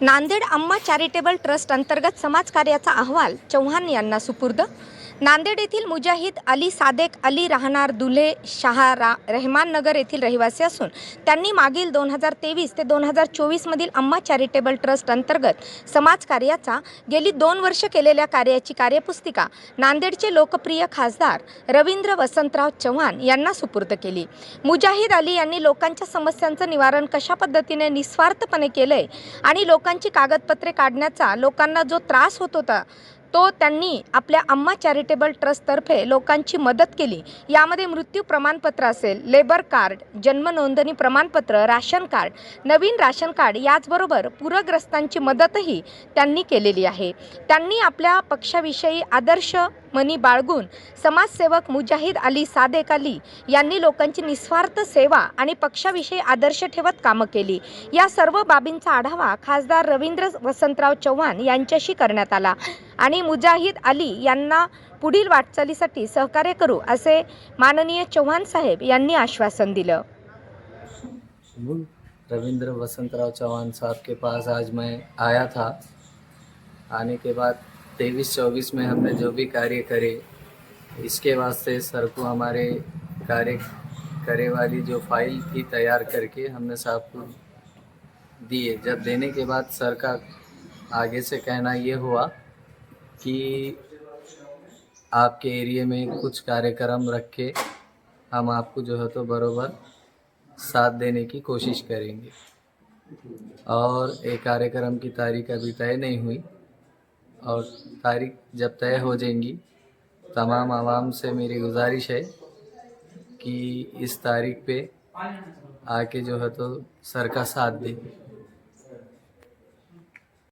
नांदेड अम्मा charitable trust अंतर्गत समाजकार्याचा अहवाल चव्हाण यांना सुपूर्द नांदेड येथील मुजाहिद अली सादेक अली राहणार दुल्हे शहारा रहमान नगर येथील रहिवासी असून त्यांनी मागील दोन हजार तेवीस ते दोन हजार चोवीसमधील अम्मा चॅरिटेबल ट्रस्ट अंतर्गत समाजकार्याचा गेली दोन वर्ष केलेल्या कार्याची कार्यपुस्तिका नांदेडचे लोकप्रिय खासदार रवींद्र वसंतराव चव्हाण यांना सुपूर्द केली. मुजाहिद अली यांनी लोकांच्या समस्यांचं निवारण कशा पद्धतीने निस्वार्थपणे केलंय आणि लोकांची कागदपत्रे काढण्याचा लोकांना जो त्रास होत होता तो त्यांनी आपल्या अम्मा चॅरिटेबल ट्रस्टतर्फे लोकांची मदत केली. यामध्ये मृत्यू प्रमाणपत्र असेल लेबर कार्ड जन्म नोंदणी प्रमाणपत्र राशन कार्ड नवीन राशन कार्ड याचबरोबर पूरग्रस्तांची मदतही त्यांनी केलेली आहे. त्यांनी आपल्या पक्षाविषयी आदर्श मनी बाळगून समाजसेवक मुजाहिद अली सादेक अली यांनी लोकांची निस्वार्थ सेवा आणि पक्षाविषयी आदर्श ठेवत कामं केली. या सर्व बाबींचा आढावा खासदार रवींद्र वसंतराव चव्हाण यांच्याशी करण्यात आला. आणि मुजाहिद अली यांना पुढील वाटचालीसाठी सहकार्य करू असे माननीय चव्हाण साहेब यांनी आश्वासन दिलं. रविंद्र वसंतराव चौहान साहब के पास आज मैं आया था. आने के बाद तेईस चौबीस में हमने जो भी कार्य करे, इसके वास्ते सर को हमारे कार्य करे वाली जो फ़ाइल थी तैयार करके हमने साहब को दिए। जब देने के बाद सर का आगे से कहना ये हुआ कि आपके एरिए में कुछ कार्यक्रम रख के हम आपको जो है तो बरोबर साथ देने की कोशिश करेंगे। और एक कार्यक्रम की तारीख अभी तय नहीं हुई। और तारीख जब तय हो जाएँगी, तमाम आवाम से मेरी गुजारिश है कि इस तारीख पे आके जो है तो सर का साथ दें।